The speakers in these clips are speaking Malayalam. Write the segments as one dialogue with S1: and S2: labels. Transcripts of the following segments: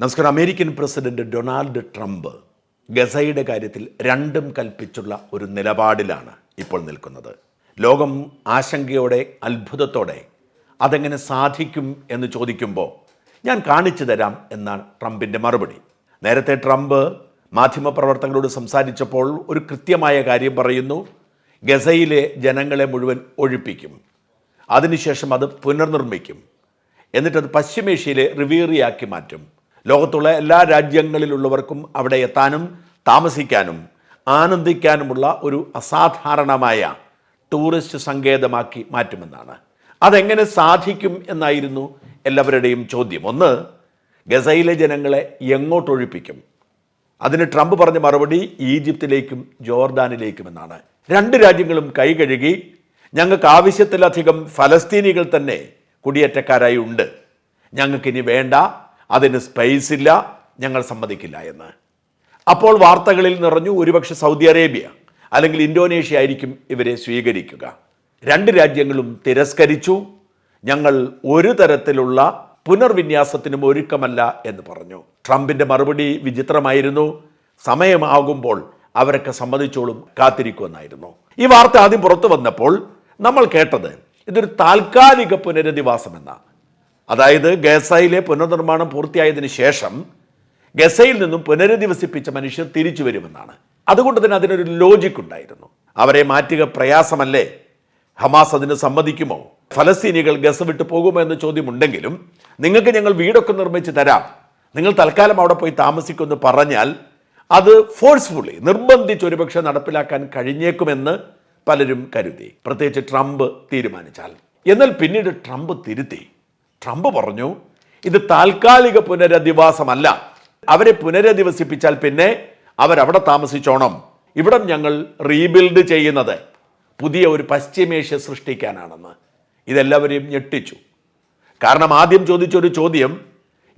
S1: നമസ്കാരം. അമേരിക്കൻ പ്രസിഡന്റ് ഡൊണാൾഡ് ട്രംപ് ഗസയുടെ കാര്യത്തിൽ രണ്ടും കൽപ്പിച്ചുള്ള ഒരു നിലപാടിലാണ് ഇപ്പോൾ നിൽക്കുന്നത്. ലോകം ആശങ്കയോടെ അത്ഭുതത്തോടെ അതെങ്ങനെ സാധിക്കും എന്ന് ചോദിക്കുമ്പോൾ ഞാൻ കാണിച്ചു തരാം എന്നാണ് ട്രംപിന്റെ മറുപടി. നേരത്തെ ട്രംപ് മാധ്യമപ്രവർത്തകരോട് സംസാരിച്ചപ്പോൾ ഒരു കൃത്യമായ കാര്യം പറയുന്നു. ഗസയിലെ ജനങ്ങളെ മുഴുവൻ ഒഴിപ്പിക്കും. അതിനുശേഷം അത് പുനർനിർമ്മിക്കും. എന്നിട്ടത് പശ്ചിമേഷ്യയിലെ റിവീറിയാക്കി മാറ്റും. ലോകത്തുള്ള എല്ലാ രാജ്യങ്ങളിലുള്ളവർക്കും അവിടെ എത്താനും താമസിക്കാനും ആനന്ദിക്കാനുമുള്ള ഒരു അസാധാരണമായ ടൂറിസ്റ്റ് സങ്കേതമാക്കി മാറ്റുമെന്നാണ്. അതെങ്ങനെ സാധിക്കും എന്നായിരുന്നു എല്ലാവരുടെയും ചോദ്യം. ഒന്ന് ഗസയിലെ ജനങ്ങളെ എങ്ങോട്ടൊഴിപ്പിക്കും? അതിന് ട്രംപ് പറഞ്ഞ മറുപടി ഈജിപ്തിലേക്കും ജോർദാനിലേക്കും എന്നാണ് രണ്ട് രാജ്യങ്ങളും കൈകഴുകി ഞങ്ങൾക്ക് ആവശ്യത്തിലധികം ഫലസ്തീനികൾ തന്നെ കുടിയേറ്റക്കാരായി ഉണ്ട്. ഞങ്ങൾക്കിനി വേണ്ട അതിന് സ്പേസ് ഇല്ല ഞങ്ങൾ സമ്മതിക്കില്ല എന്ന്. അപ്പോൾ വാർത്തകളിൽ നിറഞ്ഞു ഒരുപക്ഷെ സൗദി അറേബ്യ അല്ലെങ്കിൽ ഇന്തോനേഷ്യ ആയിരിക്കും ഇവരെ സ്വീകരിക്കുക. രണ്ട് രാജ്യങ്ങളും തിരസ്കരിച്ചു ഞങ്ങൾ ഒരു തരത്തിലുള്ള പുനർവിന്യാസത്തിനും ഒരുക്കമല്ല എന്ന് പറഞ്ഞു. ട്രംപിന്റെ മറുപടി വിചിത്രമായിരുന്നു. സമയമാകുമ്പോൾ അവരൊക്കെ സമ്മതിച്ചോളും കാത്തിരിക്കുമെന്നായിരുന്നു. ഈ വാർത്ത ആദ്യം പുറത്തു വന്നപ്പോൾ നമ്മൾ കേട്ടത് ഇതൊരു താൽക്കാലിക പുനരധിവാസമെന്നാണ് അതായത് ഗസയിലെ പുനർനിർമ്മാണം പൂർത്തിയായതിനു ശേഷം ഗസയിൽ നിന്നും പുനരധിവസിപ്പിച്ച മനുഷ്യർ തിരിച്ചു വരുമെന്നാണ്. അതുകൊണ്ട് തന്നെ അതിനൊരു ലോജിക് ഉണ്ടായിരുന്നു. അവരെ മാറ്റുക പ്രയാസമല്ലേ? ഹമാസ് അതിന് സമ്മതിക്കുമോ? ഫലസ്തീനികൾ ഗസ വിട്ടു പോകുമോ എന്ന ചോദ്യമുണ്ടെങ്കിലും നിങ്ങൾക്ക് ഞങ്ങൾ വീടൊക്കെ നിർമ്മിച്ച് തരാം. നിങ്ങൾ തൽക്കാലം അവിടെ പോയി താമസിക്കുമെന്ന് പറഞ്ഞാൽ അത് ഫോഴ്സ്ഫുള്ളി നിർബന്ധിച്ച് ഒരുപക്ഷെ നടപ്പിലാക്കാൻ കഴിഞ്ഞേക്കുമെന്ന് പലരും കരുതി. പ്രത്യേകിച്ച് ട്രംപ് തീരുമാനിച്ചാൽ. എന്നാൽ പിന്നീട് ട്രംപ് തിരുത്തി. ട്രംപ് പറഞ്ഞു ഇത് താൽക്കാലിക പുനരധിവാസമല്ല. അവരെ പുനരധിവസിപ്പിച്ചാൽ പിന്നെ അവരവിടെ താമസിച്ചോണം. ഇവിടെ ഞങ്ങൾ റീബിൽഡ് ചെയ്യുന്നത്. പുതിയ ഒരു പശ്ചിമേഷ്യ സൃഷ്ടിക്കാനാണെന്ന്. ഇതെല്ലാവരെയും ഞെട്ടിച്ചു. കാരണം ആദ്യം ചോദിച്ചൊരു ചോദ്യം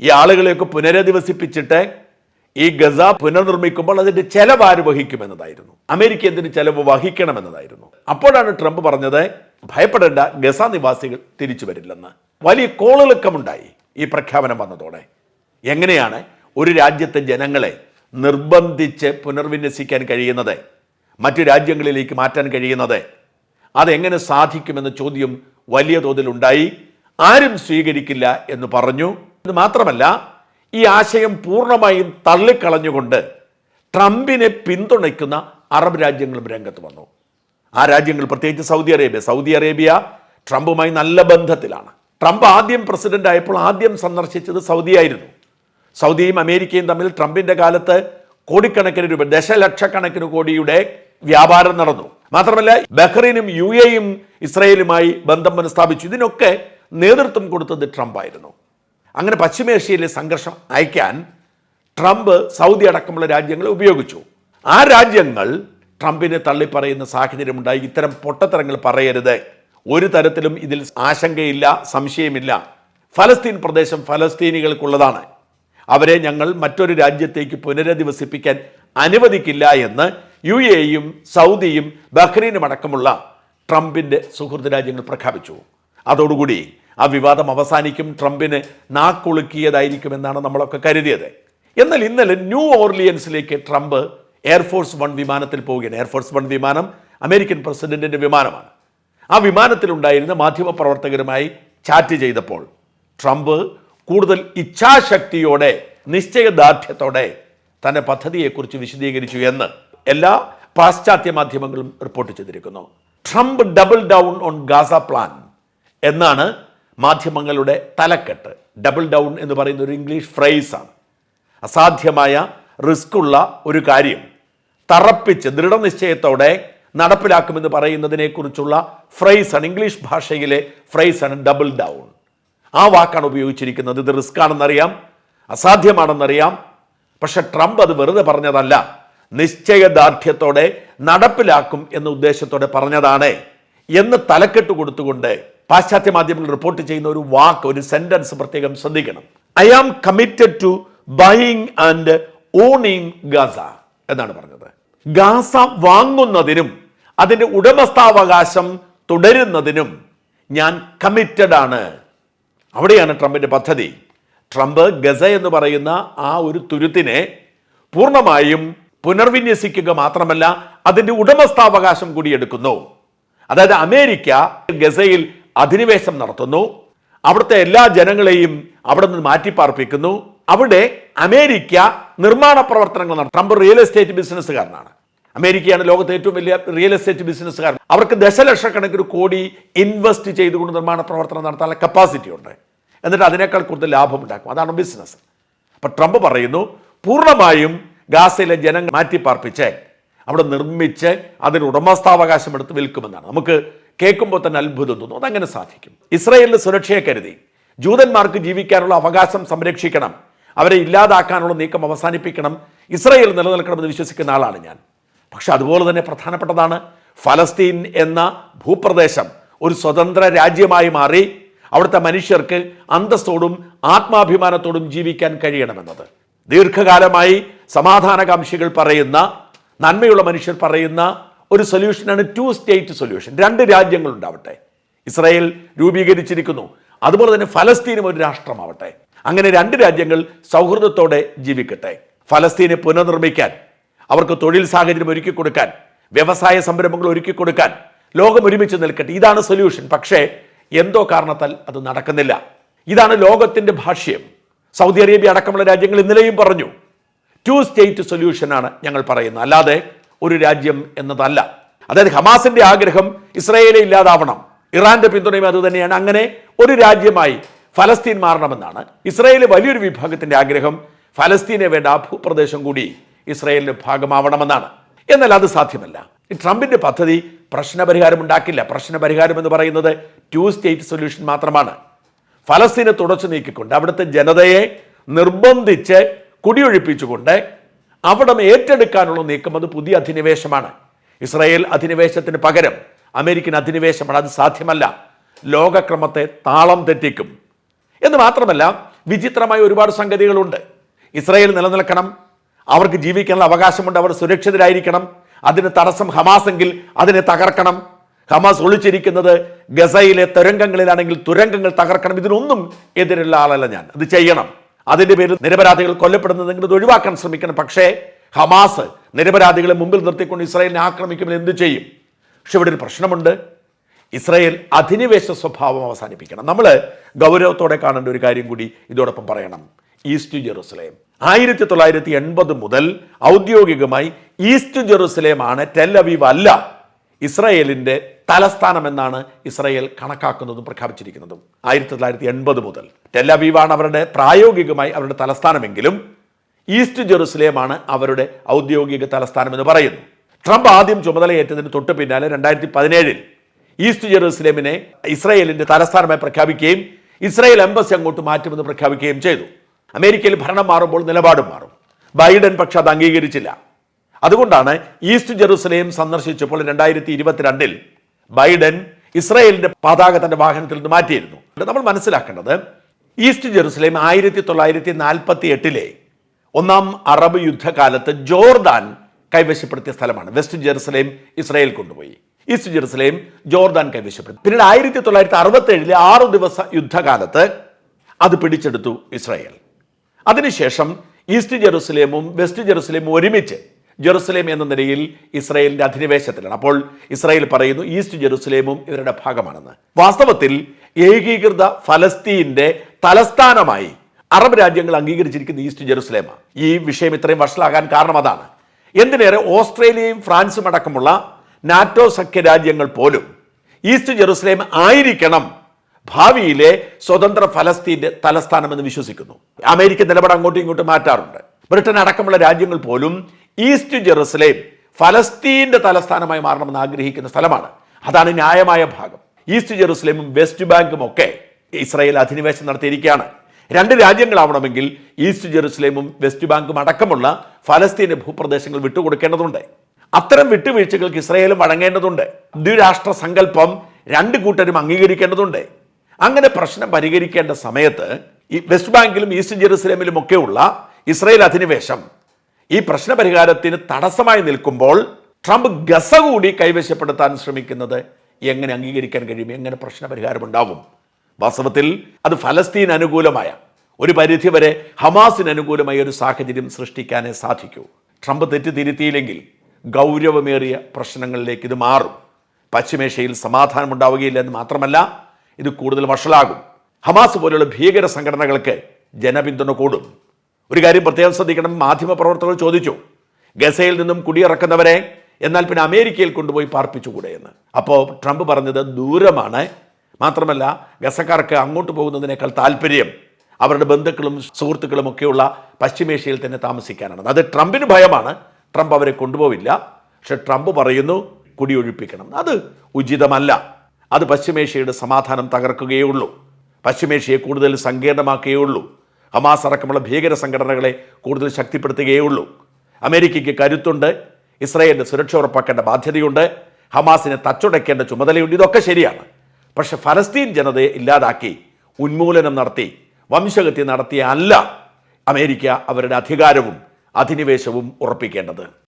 S1: ഈ ആളുകളെയൊക്കെ പുനരധിവസിപ്പിച്ചിട്ട് ഈ ഗസ പുനർനിർമ്മിക്കുമ്പോൾ അതിന്റെ ചെലവ് ആര് വഹിക്കുമെന്നതായിരുന്നു. അമേരിക്ക എന്തിന് ചെലവ് വഹിക്കണമെന്നതായിരുന്നു. അപ്പോഴാണ് ട്രംപ് പറഞ്ഞത് ഭയപ്പെടേണ്ട ഗസ നിവാസികൾ തിരിച്ചു വരില്ലെന്ന്. വലിയ കോളിളക്കമുണ്ടായി ഈ പ്രഖ്യാപനം വന്നതോടെ. എങ്ങനെയാണ് ഒരു രാജ്യത്തെ ജനങ്ങളെ നിർബന്ധിച്ച് പുനർവിന്യസിക്കാൻ കഴിയുന്നത്? മറ്റു രാജ്യങ്ങളിലേക്ക് മാറ്റാൻ കഴിയുന്നത്? അതെങ്ങനെ സാധിക്കുമെന്ന ചോദ്യം വലിയ തോതിൽ ഉണ്ടായി. ആരും സ്വീകരിക്കില്ല എന്ന് പറഞ്ഞു. ഇത് മാത്രമല്ല ഈ ആശയം പൂർണമായും തള്ളിക്കളഞ്ഞുകൊണ്ട് ട്രംപിനെ പിന്തുണയ്ക്കുന്ന അറബ് രാജ്യങ്ങളും രംഗത്ത് വന്നു. ആ രാജ്യങ്ങൾ പ്രത്യേകിച്ച് സൗദി അറേബ്യ. സൗദി അറേബ്യ ട്രംപുമായി നല്ല ബന്ധത്തിലാണ്. ട്രംപ് ആദ്യം പ്രസിഡന്റ് ആയപ്പോൾ ആദ്യം സന്ദർശിച്ചത് സൗദിയായിരുന്നു സൗദിയും അമേരിക്കയും തമ്മിൽ ട്രംപിന്റെ കാലത്ത് കോടിക്കണക്കിന് രൂപ ദശലക്ഷക്കണക്കിന് കോടിയുടെ വ്യാപാരം നടന്നു. മാത്രമല്ല ബഹ്റൈനും യു എയും ഇസ്രയേലുമായി ബന്ധം പുനഃസ്ഥാപിച്ചു. ഇതിനൊക്കെ നേതൃത്വം കൊടുത്തത് ട്രംപ് ആയിരുന്നു അങ്ങനെ പശ്ചിമേഷ്യയിലെ സംഘർഷം അയക്കാൻ ട്രംപ് സൗദി അടക്കമുള്ള രാജ്യങ്ങളെ ഉപയോഗിച്ചു. ആ രാജ്യങ്ങൾ ട്രംപിനെ തള്ളിപ്പറയുന്ന സാഹചര്യമുണ്ടായി. ഇത്തരം പൊട്ടത്തരങ്ങൾ പറയരുത്. ഒരു തരത്തിലും ഇതിൽ ആശങ്കയില്ല സംശയമില്ല. ഫലസ്തീൻ പ്രദേശം ഫലസ്തീനികൾക്കുള്ളതാണ്. അവരെ ഞങ്ങൾ മറ്റൊരു രാജ്യത്തേക്ക് പുനരധിവസിപ്പിക്കാൻ അനുവദിക്കില്ല എന്ന് യു എയും സൗദിയും ബഹ്റൈനും അടക്കമുള്ള ട്രംപിന്റെ സുഹൃത്ത് രാജ്യങ്ങൾ പ്രഖ്യാപിച്ചു. അതോടുകൂടി ആ വിവാദം അവസാനിക്കും. ട്രംപിന് നാക്കുളുക്കിയതായിരിക്കുമെന്നാണ് നമ്മളൊക്കെ കരുതിയത്. എന്നാൽ ഇന്നലെ ന്യൂ ഓർലിയൻസിലേക്ക് ട്രംപ് എയർഫോഴ്സ് വൺ വിമാനത്തിൽ പോവുകയാണ്. എയർഫോഴ്സ് വൺ വിമാനം അമേരിക്കൻ പ്രസിഡന്റിന്റെ വിമാനമാണ്. ആ വിമാനത്തിലുണ്ടായിരുന്ന മാധ്യമപ്രവർത്തകരുമായി ചാറ്റ് ചെയ്തപ്പോൾ ട്രംപ് കൂടുതൽ ഇച്ഛാശക്തിയോടെ നിശ്ചയദാർഢ്യത്തോടെ തന്റെ പദ്ധതിയെക്കുറിച്ച് വിശദീകരിച്ചു എന്ന് എല്ലാ പാശ്ചാത്യ മാധ്യമങ്ങളും റിപ്പോർട്ട് ചെയ്തിരിക്കുന്നു. Trump double down on Gaza plan എന്നാണ് മാധ്യമങ്ങളുടെ തലക്കെട്ട്. ഡബിൾ ഡൗൺ എന്ന് പറയുന്ന ഒരു ഇംഗ്ലീഷ് ഫ്രേസാണ്. അസാധ്യമായ റിസ്ക് ഉള്ള ഒരു കാര്യം തറപ്പിച്ച് ദൃഢനിശ്ചയത്തോടെ നടപ്പിലാക്കുമെന്ന് പറയുന്നതിനെക്കുറിച്ചുള്ള ഫ്രേസാണ് ഇംഗ്ലീഷ് ഭാഷയിലെ ഫ്രേസാണ് ഡബിൾ ഡൗൺ. ആ വാക്കാണ് ഉപയോഗിച്ചിരിക്കുന്നത്. ഇത് റിസ്ക് ആണെന്നറിയാം അസാധ്യമാണെന്നറിയാം. പക്ഷെ ട്രംപ് അത് വെറുതെ പറഞ്ഞതല്ല. നിശ്ചയദാർഢ്യത്തോടെ നടപ്പിലാക്കും എന്ന ഉദ്ദേശത്തോടെ പറഞ്ഞതാണ്. എന്ന് തലക്കെട്ട് കൊടുത്തുകൊണ്ട് പാശ്ചാത്യ മാധ്യമങ്ങൾ റിപ്പോർട്ട് ചെയ്യുന്ന ഒരു വാക്ക് ഒരു സെന്റൻസ് പ്രത്യേകം ശ്രദ്ധിക്കണം. I am committed to buying and owning Gaza എന്നാണ് പറഞ്ഞത്. ഗാസ വാങ്ങുന്നതിനും അതിന്റെ ഉടമസ്ഥാവകാശം തുടരുന്നതിനും ഞാൻ കമ്മിറ്റഡ് ആണ്. അവിടെയാണ് ട്രംപിന്റെ പദ്ധതി. ട്രംപ് ഗസ എന്ന് പറയുന്ന ആ ഒരു തുരുത്തിനെ പൂർണമായും പുനർവിന്യസിക്കുക മാത്രമല്ല അതിന്റെ ഉടമസ്ഥാവകാശം കൂടി എടുക്കുന്നു. അതായത് അമേരിക്ക ഗസയിൽ അധിനിവേശം നടത്തുന്നു. അവിടുത്തെ എല്ലാ ജനങ്ങളെയും അവിടെ നിന്ന് മാറ്റിപ്പാർപ്പിക്കുന്നു. അവിടെ അമേരിക്ക നിർമ്മാണ പ്രവർത്തനങ്ങൾ നടത്തും ട്രംപ് റിയൽ എസ്റ്റേറ്റ് ബിസിനസ്സുകാരനാണ്. അമേരിക്കയാണ് ലോകത്തെ ഏറ്റവും വലിയ റിയൽ എസ്റ്റേറ്റ് ബിസിനസ്സുകാരൻ അവർക്ക് ദശലക്ഷക്കണക്കിന് കോടി ഇൻവെസ്റ്റ് ചെയ്തുകൊണ്ട് നിർമ്മാണ പ്രവർത്തനം നടത്താനുള്ള കപ്പാസിറ്റി ഉണ്ട്. എന്നിട്ട് അതിനേക്കാൾ കൂടുതൽ ലാഭം ഉണ്ടാക്കും. അതാണ് ബിസിനസ് അപ്പം ട്രംപ് പറയുന്നു പൂർണമായും ഗാസയിലെ ജനങ്ങൾ മാറ്റിപ്പാർപ്പിച്ച് അവിടെ നിർമ്മിച്ച് അതിന് ഉടമസ്ഥാവകാശം എടുത്ത് വിൽക്കുമെന്നാണ്. നമുക്ക് കേൾക്കുമ്പോൾ തന്നെ അത്ഭുതം തോന്നും. അതങ്ങനെ സാധിക്കും. ഇസ്രയേലിന് സുരക്ഷയെ കരുതി. ജൂതന്മാർക്ക് ജീവിക്കാനുള്ള അവകാശം സംരക്ഷിക്കണം. അവരെ ഇല്ലാതാക്കാനുള്ള നീക്കം അവസാനിപ്പിക്കണം. ഇസ്രയേൽ നിലനിൽക്കണമെന്ന് വിശ്വസിക്കുന്ന ആളാണ് ഞാൻ. പക്ഷെ അതുപോലെ തന്നെ പ്രധാനപ്പെട്ടതാണ് ഫലസ്തീൻ എന്ന ഭൂപ്രദേശം ഒരു സ്വതന്ത്ര രാജ്യമായി മാറി അവിടുത്തെ മനുഷ്യർക്ക് അന്തസ്സോടും ആത്മാഭിമാനത്തോടും ജീവിക്കാൻ കഴിയണമെന്നത്. ദീർഘകാലമായി സമാധാനകാംക്ഷികൾ പറയുന്ന നന്മയുള്ള മനുഷ്യർ പറയുന്ന ഒരു സൊല്യൂഷനാണ് ടു സ്റ്റേറ്റ് സൊല്യൂഷൻ. രണ്ട് രാജ്യങ്ങളുണ്ടാവട്ടെ. ഇസ്രായേൽ രൂപീകരിച്ചിരിക്കുന്നു. അതുപോലെ തന്നെ ഫലസ്തീനും ഒരു രാഷ്ട്രമാവട്ടെ. അങ്ങനെ രണ്ട് രാജ്യങ്ങൾ സൗഹൃദത്തോടെ ജീവിക്കട്ടെ. ഫലസ്തീനെ പുനർനിർമ്മിക്കാൻ അവർക്ക് തൊഴിൽ സാഹചര്യം ഒരുക്കി കൊടുക്കാൻ വ്യവസായ സംരംഭങ്ങൾ ഒരുക്കി കൊടുക്കാൻ ലോകം ഒരുമിച്ച് നിൽക്കട്ടെ. ഇതാണ് സൊല്യൂഷൻ പക്ഷേ എന്തോ കാരണത്താൽ അത് നടക്കുന്നില്ല. ഇതാണ് ലോകത്തിന്റെ ഭാഷ്യം. സൗദി അറേബ്യ അടക്കമുള്ള രാജ്യങ്ങൾ ഇന്നലെയും പറഞ്ഞു ടു സ്റ്റേറ്റ് സൊല്യൂഷനാണ് ഞങ്ങൾ പറയുന്നത്. അല്ലാതെ ഒരു രാജ്യം എന്നതല്ല. അതായത് ഹമാസിന്റെ ആഗ്രഹം ഇസ്രായേലെ ഇല്ലാതാവണം. ഇറാന്റെ പിന്തുണയും അത് തന്നെയാണ്. അങ്ങനെ ഒരു രാജ്യമായി ഫലസ്തീൻ മാറണമെന്നാണ്. ഇസ്രായേൽ വലിയൊരു വിഭാഗത്തിന്റെ ആഗ്രഹം ഫലസ്തീനെ വേണ്ട ആ ഭൂപ്രദേശം കൂടി ഇസ്രായേലിന്റെ ഭാഗമാവണമെന്നാണ്. എന്നാൽ അത് സാധ്യമല്ല. ട്രംപിന്റെ പദ്ധതി പ്രശ്നപരിഹാരം ഉണ്ടാക്കില്ല. പ്രശ്നപരിഹാരം എന്ന് പറയുന്നത് ടു സ്റ്റേറ്റ് സൊല്യൂഷൻ മാത്രമാണ്. ഫലസ്തീനെ തുടച്ചു നീക്കിക്കൊണ്ട് അവിടുത്തെ ജനതയെ നിർബന്ധിച്ച് കുടിയൊഴിപ്പിച്ചുകൊണ്ട് അവിടം ഏറ്റെടുക്കാനുള്ള നീക്കം അത് പുതിയ അധിനിവേശമാണ്. ഇസ്രായേൽ അധിനിവേശത്തിന് പകരം അമേരിക്കൻ അധിനിവേശമാണ്. അത് സാധ്യമല്ല. ലോകക്രമത്തെ താളം തെറ്റിക്കും. എന്ന് മാത്രമല്ല വിചിത്രമായ ഒരുപാട് സംഗതികളുണ്ട്. ഇസ്രായേൽ നിലനിൽക്കണം അവർക്ക് ജീവിക്കാനുള്ള അവകാശമുണ്ട്. അവർ സുരക്ഷിതരായിരിക്കണം. അതിന് തടസ്സം ഹമാസെങ്കിൽ അതിനെ തകർക്കണം. ഹമാസ് ഒളിച്ചിരിക്കുന്നത് ഗസയിലെ തുരങ്കങ്ങളിലാണെങ്കിൽ തുരങ്കങ്ങൾ തകർക്കണം. ഇതിനൊന്നും എതിരുള്ള ആളല്ല ഞാൻ. അത് ചെയ്യണം. അതിന്റെ പേരിൽ നിരപരാധികൾ കൊല്ലപ്പെടുന്നതെങ്കിൽ ഇത് ഒഴിവാക്കാൻ ശ്രമിക്കണം. പക്ഷേ ഹമാസ് നിരപരാധികളെ മുമ്പിൽ നിർത്തിക്കൊണ്ട് ഇസ്രായേലിനെ ആക്രമിക്കുമ്പോൾ എന്ത് ചെയ്യും? പക്ഷെ ഇവിടെ ഒരു പ്രശ്നമുണ്ട്. ഇസ്രായേൽ അധിനിവേശ സ്വഭാവം അവസാനിപ്പിക്കണം. നമ്മൾ ഗൗരവത്തോടെ കാണേണ്ട ഒരു കാര്യം കൂടി ഇതോടൊപ്പം പറയണം. East Jerusalem. ആയിരത്തി തൊള്ളായിരത്തി എൺപത് മുതൽ ഔദ്യോഗികമായി ഈസ്റ്റ് ജെറുസലേമാണ് ടെൽ ടെല്ലവീവ് അല്ല ഇസ്രയേലിന്റെ തലസ്ഥാനം എന്നാണ് ഇസ്രയേൽ കണക്കാക്കുന്നതും പ്രഖ്യാപിച്ചിരിക്കുന്നതും. ആയിരത്തി തൊള്ളായിരത്തി എൺപത് മുതൽ ടെൽ അവീവാണ് അവരുടെ പ്രായോഗികമായി അവരുടെ തലസ്ഥാനമെങ്കിലും ഈസ്റ്റ് ജെറുസലേമാണ് അവരുടെ ഔദ്യോഗിക തലസ്ഥാനം എന്ന് പറയുന്നു. ട്രംപ് ആദ്യം ചുമതലയേറ്റതിന് തൊട്ട് പിന്നാലെ രണ്ടായിരത്തി പതിനേഴിൽ ഈസ്റ്റ് ജെറുസലേമിനെ ഇസ്രയേലിന്റെ തലസ്ഥാനമായി പ്രഖ്യാപിക്കുകയും ഇസ്രയേൽ എംബസി അങ്ങോട്ട് മാറ്റുമെന്ന് പ്രഖ്യാപിക്കുകയും ചെയ്തു. അമേരിക്കയിൽ ഭരണം മാറുമ്പോൾ നിലപാടും മാറും. ബൈഡൻ പക്ഷെ അത് അംഗീകരിച്ചില്ല. അതുകൊണ്ടാണ് ഈസ്റ്റ് ജെറുസലേം സന്ദർശിച്ചപ്പോൾ രണ്ടായിരത്തി ഇരുപത്തിരണ്ടിൽ ബൈഡൻ ഇസ്രായേലിന്റെ പതാക തന്റെ വാഹനത്തിൽ നിന്ന് മാറ്റിയിരുന്നു. നമ്മൾ മനസ്സിലാക്കേണ്ടത് ഈസ്റ്റ് ജെറുസലേം ആയിരത്തി തൊള്ളായിരത്തി നാൽപ്പത്തി എട്ടിലെ ഒന്നാം അറബ് യുദ്ധകാലത്ത് ജോർദാൻ കൈവശപ്പെടുത്തിയ സ്ഥലമാണ്. വെസ്റ്റ് ജെറുസലേം ഇസ്രായേൽ കൊണ്ടുപോയി. ഈസ്റ്റ് ജെറുസലേം ജോർദാൻ കൈവശപ്പെടുത്തി. പിന്നീട് ആയിരത്തി തൊള്ളായിരത്തി അറുപത്തി ഏഴിലെ ആറു ദിവസ യുദ്ധകാലത്ത് അത് പിടിച്ചെടുത്തു ഇസ്രായേൽ. അതിനുശേഷം ഈസ്റ്റ് ജെറുസലേമും വെസ്റ്റ് ജെറുസലേമും ഒരുമിച്ച് ജെറുസലേം എന്ന നിലയിൽ ഇസ്രായേലിന്റെ അധിനിവേശത്തിലാണ്. അപ്പോൾ ഇസ്രായേൽ പറയുന്നു ഈസ്റ്റ് ജെറുസലേമും ഇവരുടെ ഭാഗമാണെന്ന്. വാസ്തവത്തിൽ ഏകീകൃത ഫലസ്തീന്റെ തലസ്ഥാനമായി അറബ് രാജ്യങ്ങൾ അംഗീകരിച്ചിരിക്കുന്ന ഈസ്റ്റ് ജെറുസലേമാണ് ഈ വിഷയം ഇത്രയും വഷളാകാൻ കാരണം അതാണ്. എന്തിനേറെ ഓസ്ട്രേലിയയും ഫ്രാൻസും അടക്കമുള്ള നാറ്റോ സഖ്യ രാജ്യങ്ങൾ പോലും ഈസ്റ്റ് ജെറുസലേം ആയിരിക്കണം ഭാവിയിലെ സ്വതന്ത്ര ഫലസ്തീന്റെ തലസ്ഥാനമെന്ന് വിശ്വസിക്കുന്നു. അമേരിക്ക നിലപാട് അങ്ങോട്ടും ഇങ്ങോട്ടും മാറ്റാറുണ്ട്. ബ്രിട്ടൻ അടക്കമുള്ള രാജ്യങ്ങൾ പോലും ഈസ്റ്റ് ജെറുസലേം ഫലസ്തീന്റെ തലസ്ഥാനമായി മാറണമെന്ന് ആഗ്രഹിക്കുന്ന സ്ഥലമാണ്. അതാണ് ന്യായമായ ഭാഗം. ഈസ്റ്റ് ജെറുസലേമും വെസ്റ്റ് ബാങ്കും ഒക്കെ ഇസ്രായേൽ അധിനിവേശം നടത്തിയിരിക്കുകയാണ്. രണ്ട് രാജ്യങ്ങളാവണമെങ്കിൽ ഈസ്റ്റ് ജെറുസലേമും വെസ്റ്റ് ബാങ്കും അടക്കമുള്ള ഫലസ്തീന്റെ ഭൂപ്രദേശങ്ങൾ വിട്ടുകൊടുക്കേണ്ടതുണ്ട്. അത്തരം വിട്ടുവീഴ്ചകൾക്ക് ഇസ്രായേലും വഴങ്ങേണ്ടതുണ്ട്. ദ്വിരാഷ്ട്ര സങ്കല്പം രണ്ട് കൂട്ടരും അംഗീകരിക്കേണ്ടതുണ്ട്. അങ്ങനെ പ്രശ്നം പരിഹരിക്കേണ്ട സമയത്ത് ഈ വെസ്റ്റ് ബാങ്കിലും ഈസ്റ്റ് ജെറുസലേമിലും ഒക്കെയുള്ള ഇസ്രയേൽ അധിനിവേശം ഈ പ്രശ്ന പരിഹാരത്തിന് തടസ്സമായി നിൽക്കുമ്പോൾ ട്രംപ് ഗസ കൂടി കൈവശപ്പെടുത്താൻ ശ്രമിക്കുന്നത് എങ്ങനെ അംഗീകരിക്കാൻ കഴിയും? എങ്ങനെ പ്രശ്ന പരിഹാരം ഉണ്ടാവും വാസ്തവത്തിൽ അത് ഫലസ്തീൻ അനുകൂലമായ ഒരു പരിധി വരെ ഹമാസിന് അനുകൂലമായ ഒരു സാഹചര്യം സൃഷ്ടിക്കാനേ സാധിക്കൂ. ട്രംപ് തെറ്റിതിരുത്തിയില്ലെങ്കിൽ ഗൗരവമേറിയ പ്രശ്നങ്ങളിലേക്ക് ഇത് മാറും. പശ്ചിമേഷ്യയിൽ സമാധാനം ഉണ്ടാവുകയില്ല എന്ന് മാത്രമല്ല ഇത് കൂടുതൽ വഷളാകും. ഹമാസ് പോലുള്ള ഭീകര സംഘടനകൾക്ക് ജനപിന്തുണ കൂടും. ഒരു കാര്യം പ്രത്യേകം ശ്രദ്ധിക്കണം മാധ്യമപ്രവർത്തകർ ചോദിച്ചു ഗസയിൽ നിന്നും കുടിയിറക്കുന്നവരെ എന്നാൽ പിന്നെ അമേരിക്കയിൽ കൊണ്ടുപോയി പാർപ്പിച്ചുകൂടെ എന്ന്. അപ്പോൾ ട്രംപ് പറഞ്ഞത് ദൂരമാണ്. മാത്രമല്ല ഗസക്കാർക്ക് അങ്ങോട്ട് പോകുന്നതിനേക്കാൾ താല്പര്യം അവരുടെ ബന്ധുക്കളും സുഹൃത്തുക്കളും ഒക്കെയുള്ള പശ്ചിമേഷ്യയിൽ തന്നെ താമസിക്കാനാണ്. അത് ട്രംപിന് ഭയമാണ്. ട്രംപ് അവരെ കൊണ്ടുപോവില്ല. പക്ഷെ ട്രംപ് പറയുന്നു കുടിയൊഴിപ്പിക്കണം. അത് ഉചിതമല്ല. അത് പശ്ചിമേഷ്യയുടെ സമാധാനം തകർക്കുകയുള്ളൂ പശ്ചിമേഷ്യയെ കൂടുതൽ സങ്കീർണമാക്കുകയുള്ളൂ ഹമാസ് അടക്കമുള്ള ഭീകര സംഘടനകളെ കൂടുതൽ ശക്തിപ്പെടുത്തുകയുള്ളൂ അമേരിക്കയ്ക്ക് കരുത്തുണ്ട് ഇസ്രായേലിന്റെ സുരക്ഷ ഉറപ്പാക്കേണ്ട ബാധ്യതയുണ്ട് ഹമാസിനെ തച്ചുടയ്ക്കേണ്ട ചുമതലയുണ്ട്. ഇതൊക്കെ ശരിയാണ്. പക്ഷെ ഫലസ്തീൻ ജനതയെ ഇല്ലാതാക്കി ഉന്മൂലനം നടത്തി വംശഹത്യ നടത്തിയ അല്ല അമേരിക്ക അവരുടെ അധികാരവും അധിനിവേശവും ഉറപ്പിക്കേണ്ടത്.